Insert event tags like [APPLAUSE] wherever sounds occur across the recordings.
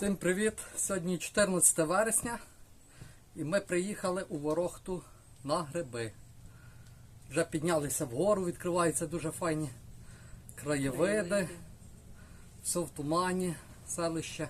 Всім привіт! Сьогодні 14 вересня і ми приїхали у Ворохту на гриби. Вже піднялися вгору, відкриваються дуже файні краєвиди. Все в тумані, селище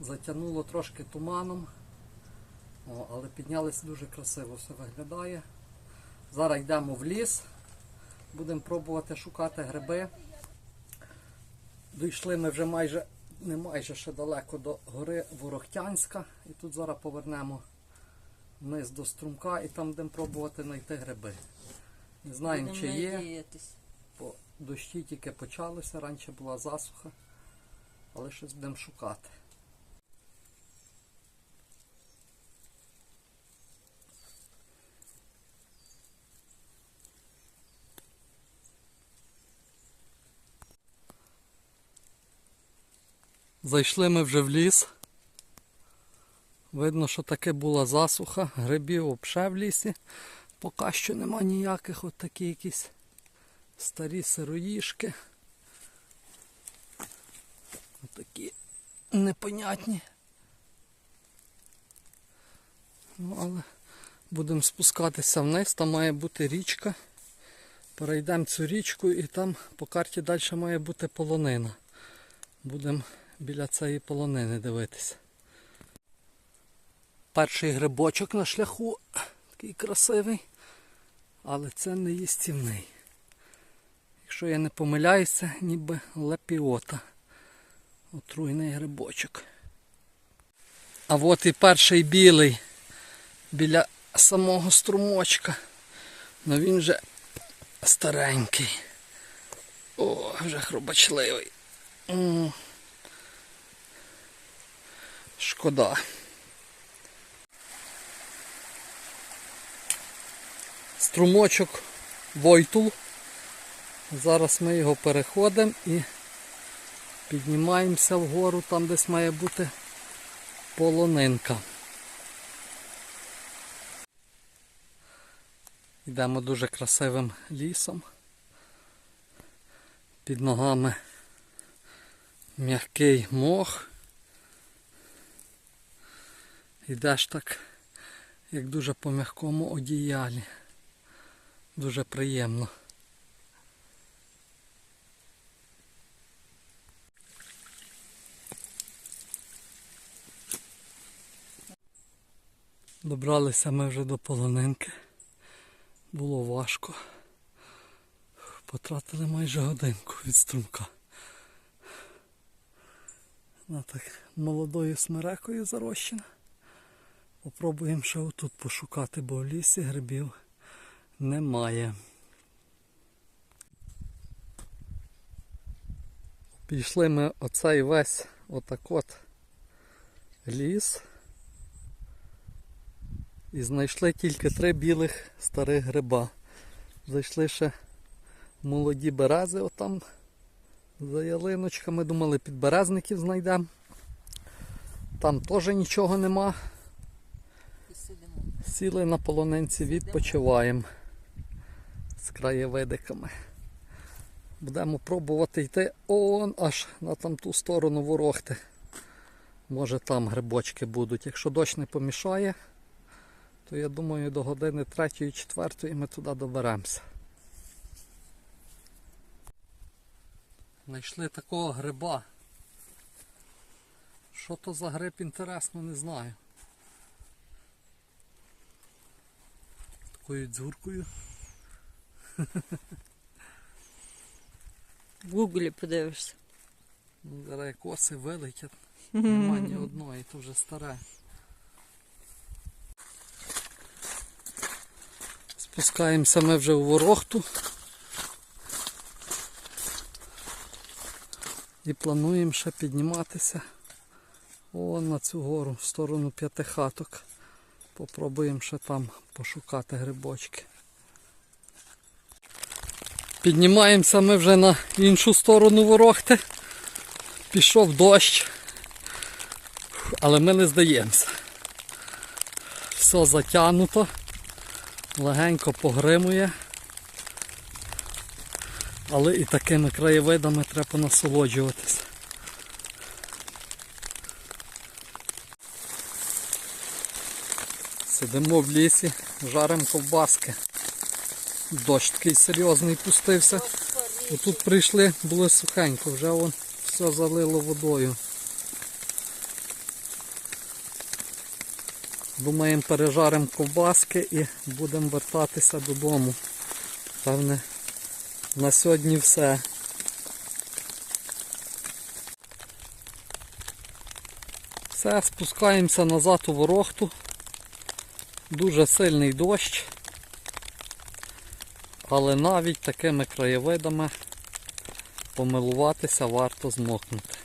затягнуло трошки туманом. О, але піднялися дуже красиво, все виглядає. Зараз йдемо в ліс, будемо пробувати шукати гриби. Дійшли ми вже майже, не майже ще далеко до гори Ворохтянська. І тут зараз повернемо вниз до струмка і там будемо пробувати знайти гриби. Не знаємо, чи є, бо дощі тільки почалися, раніше була засуха, але щось будемо шукати. Зайшли ми вже в ліс. Видно, що таке була засуха, грибів взагалі в лісі. Поки що нема ніяких от такі якісь старі сироїшки. Такі непонятні. Ну, але будемо спускатися вниз, там має бути річка. Перейдемо цю річку і там по карті далі має бути полонина. Будемо біля цієї полонини дивитися. Перший грибочок на шляху, такий красивий, але це не їстівний. Якщо я не помиляюся, ніби лепіота. Отруйний грибочок. А от і перший білий біля самого струмочка. Ну він вже старенький. О, вже хробачливий. Шкода. Струмочок Войтул. Зараз ми його переходимо і піднімаємося вгору, там десь має бути полонинка. Йдемо дуже красивим лісом. Під ногами м'який мох. Йдеш так, як дуже по м'якому одіялі. Дуже приємно. Добралися ми вже до полонинки. Було важко. Потратили майже годинку від струмка. Вона так молодою смерекою зарощена. Попробуємо ще отут пошукати, бо в лісі грибів немає. Пішли ми оцей весь отак от ліс. І знайшли тільки три білих старих гриба. Зайшли ще молоді берези отам за ялиночками. Думали підберезників знайдемо. Там теж нічого нема. Сіли на полонинці, відпочиваємо з краєвидиками. Будемо пробувати йти он аж на там ту сторону ворохти. Може там грибочки будуть. Якщо дощ не помішає, то я думаю до години 3-4 ми туди доберемося. Знайшли такого гриба. Що то за гриб інтересно, не знаю. Такою дзюркою. В гуглі подивишся. Ну, Зараз коси вилетять. [LAUGHS] Нема ні одної, то вже старе. Спускаємося ми вже у ворохту. І плануємо ще підніматися о, на цю гору, в сторону п'ятихаток. Попробуємо ще там пошукати грибочки. Піднімаємося ми вже на іншу сторону ворохти. Пішов дощ, але ми не здаємося. Все затягнуто, легенько погримує. Але і такими краєвидами треба насолоджуватися. Сидимо в лісі, жаримо ковбаски. Дощ такий серйозний пустився. І тут прийшли, було сухенько, вже вон все залило водою. Думаємо, пережаримо ковбаски і будемо вертатися додому. Певне, на сьогодні все. Все, спускаємося назад у ворохту. Дуже сильний дощ. Але навіть такими краєвидами помилуватися варто змокнути.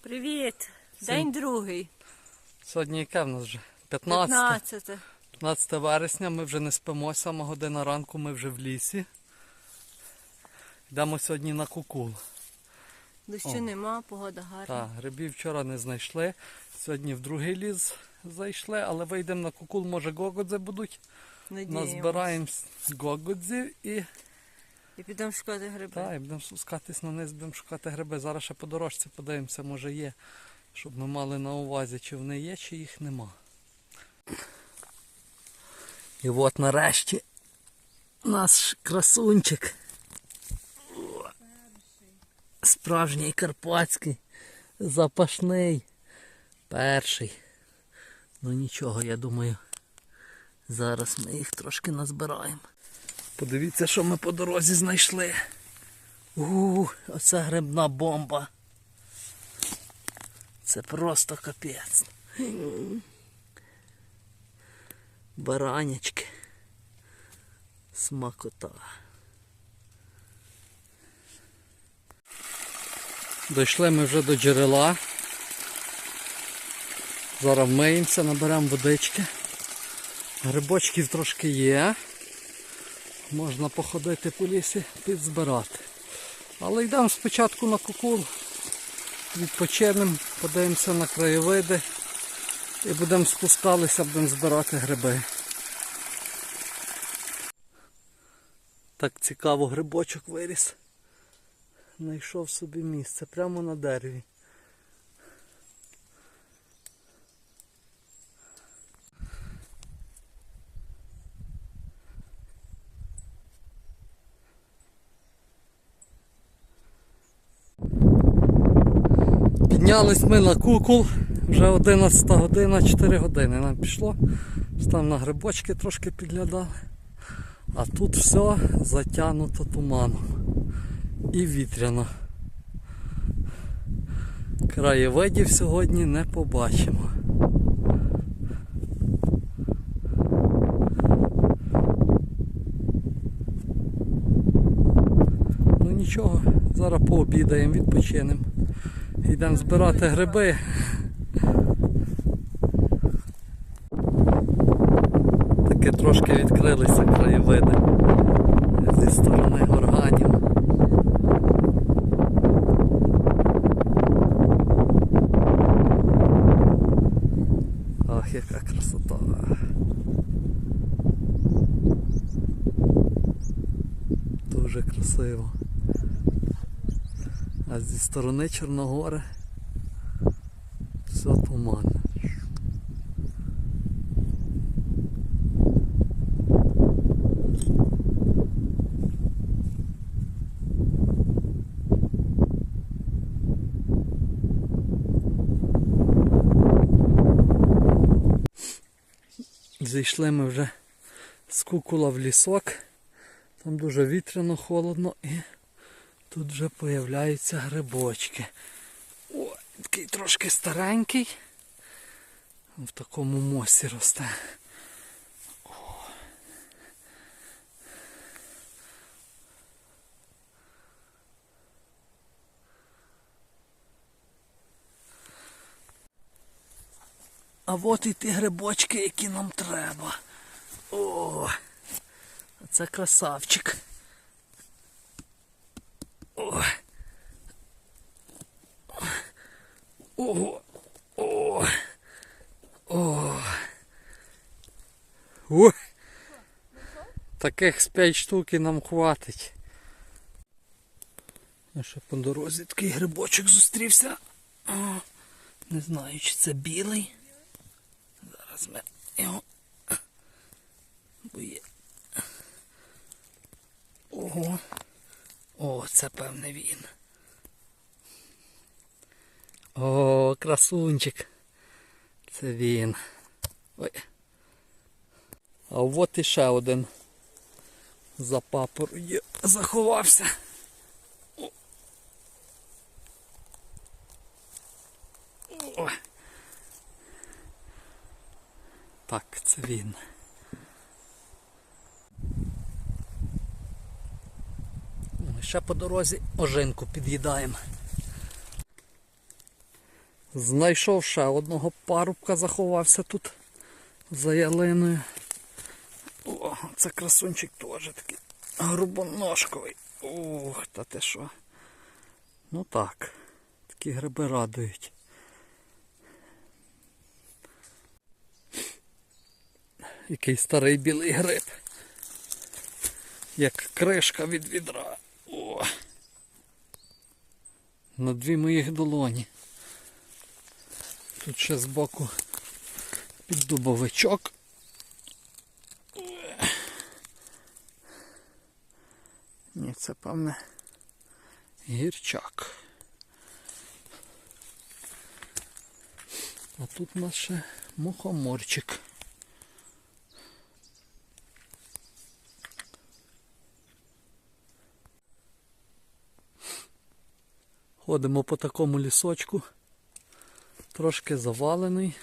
Привіт! День другий. Сьогодні яке в нас вже? 15. 15. 15 вересня, ми вже не спимо, 7 година ранку ми вже в лісі. Йдемо сьогодні на кукул. Дощу О. нема, погода гарна. Так, грибів вчора не знайшли. Сьогодні в другий ліс зайшли, але вийдемо на кукул, може гогодзи будуть. Надіємось. Назбираємо гогодзів і, І підемо шукати гриби. та, і будемо спускатись на низ, будемо шукати гриби. Зараз ще по дорожці подивимося, може є. Щоб ми мали на увазі, чи вони є, чи їх нема. І от нарешті наш красунчик. Справжній карпатський, запашний. Перший. Ну нічого, я думаю. Зараз ми їх трошки назбираємо. Подивіться, що ми по дорозі знайшли. У, оце грибна бомба. Це просто капець. Баранячки. Смакота. Дійшли ми вже до джерела. Зараз вмиємося, наберемо водички. Грибочків трошки є. Можна походити по лісі, підзбирати. Але йдемо спочатку на кукул, відпочинемо, подивимося на краєвиди і будемо спускалися, будемо збирати гриби. Так цікаво грибочок виріс. Знайшов собі місце прямо на дереві. Піднялись ми на кукол, вже 11 година, 4 години нам пішло. Там на грибочки трошки підглядали. А тут все затягнуто туманом. І вітряно. Краєвидів сьогодні не побачимо. Ну нічого, зараз пообідаємо, відпочинемо. Йдемо збирати гриби. Трошки відкрилися краєвиди зі сторони горганів. Ах, яка красота. Дуже красиво. А зі сторони Чорногори все туман. Зійшли ми вже з кукула в лісок. Там дуже вітряно, холодно і Тут вже появляються грибочки. О, такий трошки старенький. В такому мосі росте. А от і ті грибочки, які нам треба. О, це красавчик. О. О. О. О. О. Таких з 5 штук і нам хватить. Я ще по дорозі такий грибочок зустрівся. Не знаю, чи це білий. Зараз ми його. Бо. Ого. О, це певне він. О, красунчик. Це він. Ой. А от іще один за папорою заховався. О. О. Так, це він. Ще по дорозі ожинку під'їдаємо. Знайшов ще одного парубка, заховався тут за ялиною. О, це красунчик теж такий грубоножковий. Ух, та ти що. Ну так, такі гриби радують. Який старий білий гриб. Як кришка від відра. О. На дві моїх долоні. Тут ще збоку піддубовичок. Ні, це певне гірчак. А тут у нас ще мухоморчик. Ходимо по такому лісочку, трошки завалений.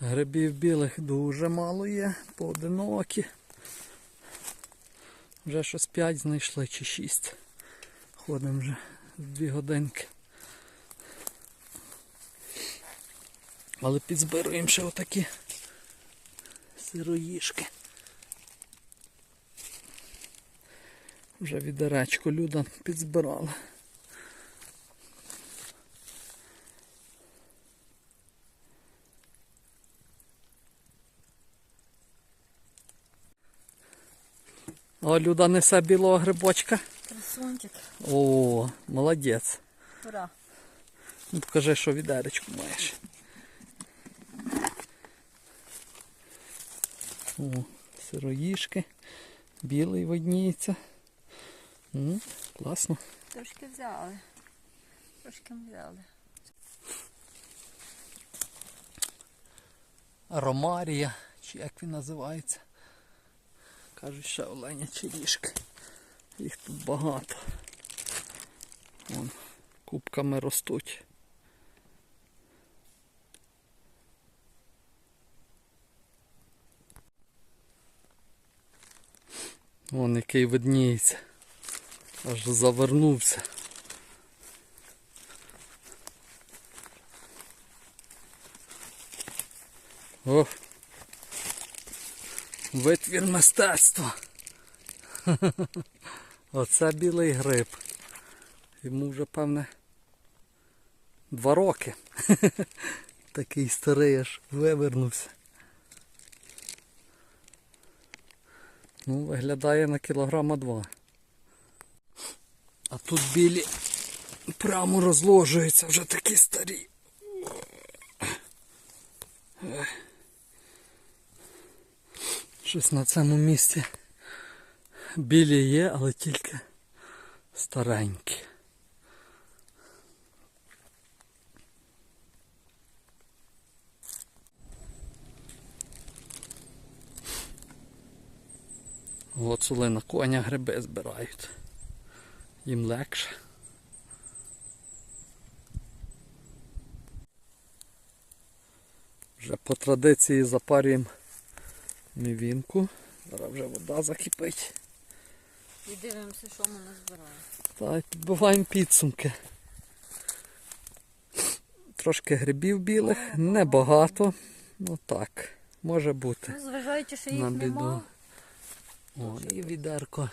Грибів білих дуже мало є, поодинокі. Вже щось 5 знайшли чи 6. Ходимо вже з 2 годинки. Але підзбируємо ще отакі сироїшки. Вже відеречко люда підзбирала. О, Люда несе білого грибочка. Красунчик. О, молодець. Ура. Ну, покажи, що відеречку маєш. О, сироїшки. Білий видніється. М, класно. Трошки взяли. Трошки взяли. Ромарія, чи як він називається. Кажуть, ще оленячі ріжки. Їх тут багато. Вон, кубками ростуть. Вон який видніється. Аж завернувся. О! Витвір мистецтва. [LAUGHS] Оце білий гриб. Йому вже певне два роки. [LAUGHS] Такий старий аж вивернувся. Ну, виглядає на кілограма два. А тут білі прямо розложуються вже такі старі. Щось на цьому місці білі є, але тільки старенькі. Гуцули на коня гриби збирають. Їм легше. Вже по традиції запарюємо мівінку. Зараз вже вода закипить. І дивимося, що ми назбираємо. Та й підбиваємо підсумки. Трошки грибів білих, небагато. Ну так, може бути. Ну, зважаючи, що їх нема. О, і відерко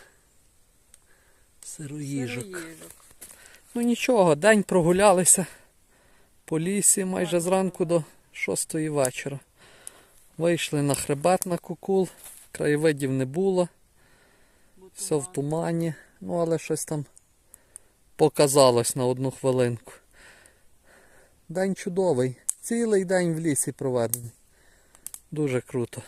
сироїжок. сироїжок. Ну нічого, день прогулялися по лісі майже зранку до 6 вечора. Вийшли на хребет на кукул, краєвидів не було, все в тумані, ну але щось там показалось на одну хвилинку. День чудовий, цілий день в лісі проведений. Дуже круто.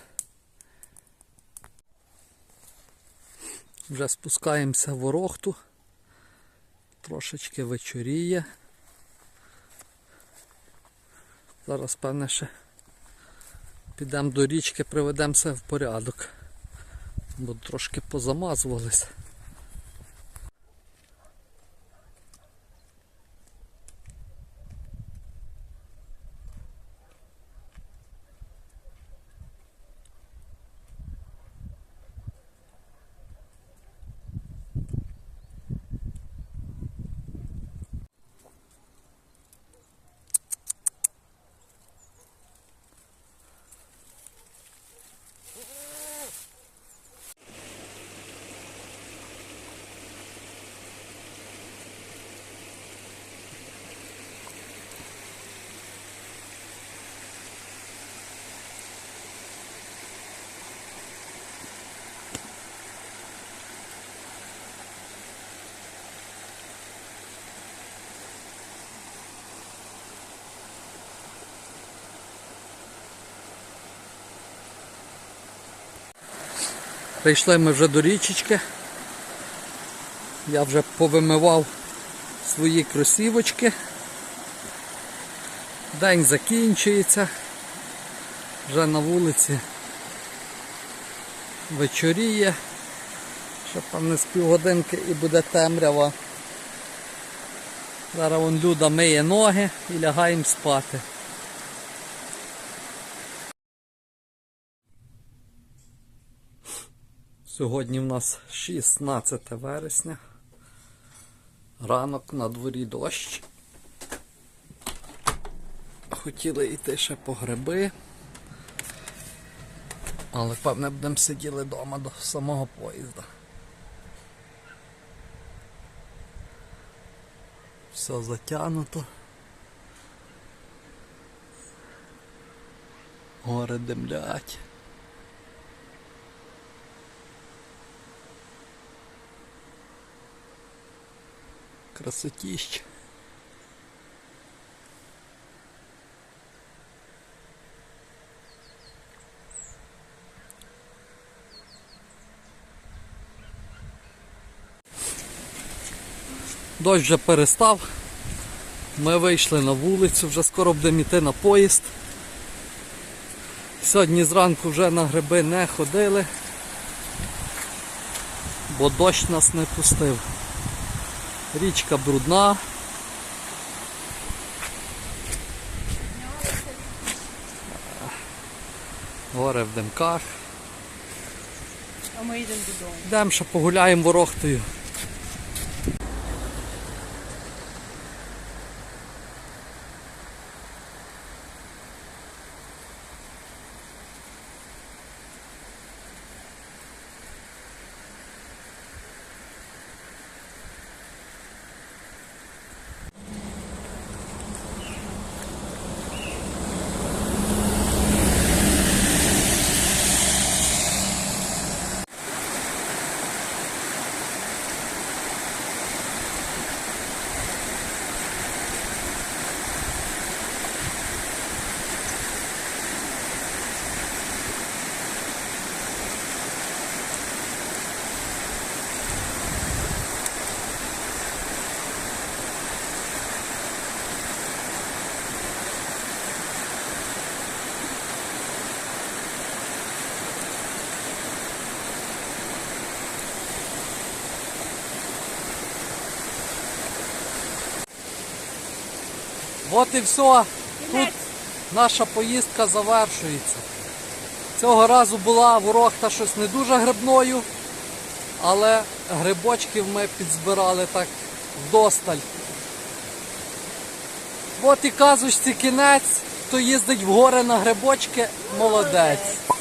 Вже спускаємося в ворохту. Трошечки вечоріє. Зараз, певне, ще підемо до річки, приведемося в порядок. Бо трошки позамазувались. Прийшли ми вже до річечки. Я вже повимивав свої кросівочки. День закінчується. Вже на вулиці вечоріє. Ще певне з півгодинки і буде темрява. Зараз вон Люда миє ноги і лягаємо спати. Сьогодні в нас 16 вересня. Ранок на дворі дощ. Хотіли йти ще по гриби. Але певне будемо сиділи вдома до самого поїзда. Все затягнуто. Гори димлять. Красотіще. Дощ вже перестав. Ми вийшли на вулицю, вже скоро будемо йти на поїзд. Сьогодні зранку вже на гриби не ходили, бо дощ нас не пустив. Річка брудна. Горе в димках. А ми йдемо додому. Йдемо ще погуляємо ворохтою. От і все. Тут наша поїздка завершується. Цього разу була ворохта щось не дуже грибною, але грибочків ми підзбирали так вдосталь. От і казочці кінець, хто їздить в гори на грибочки, молодець.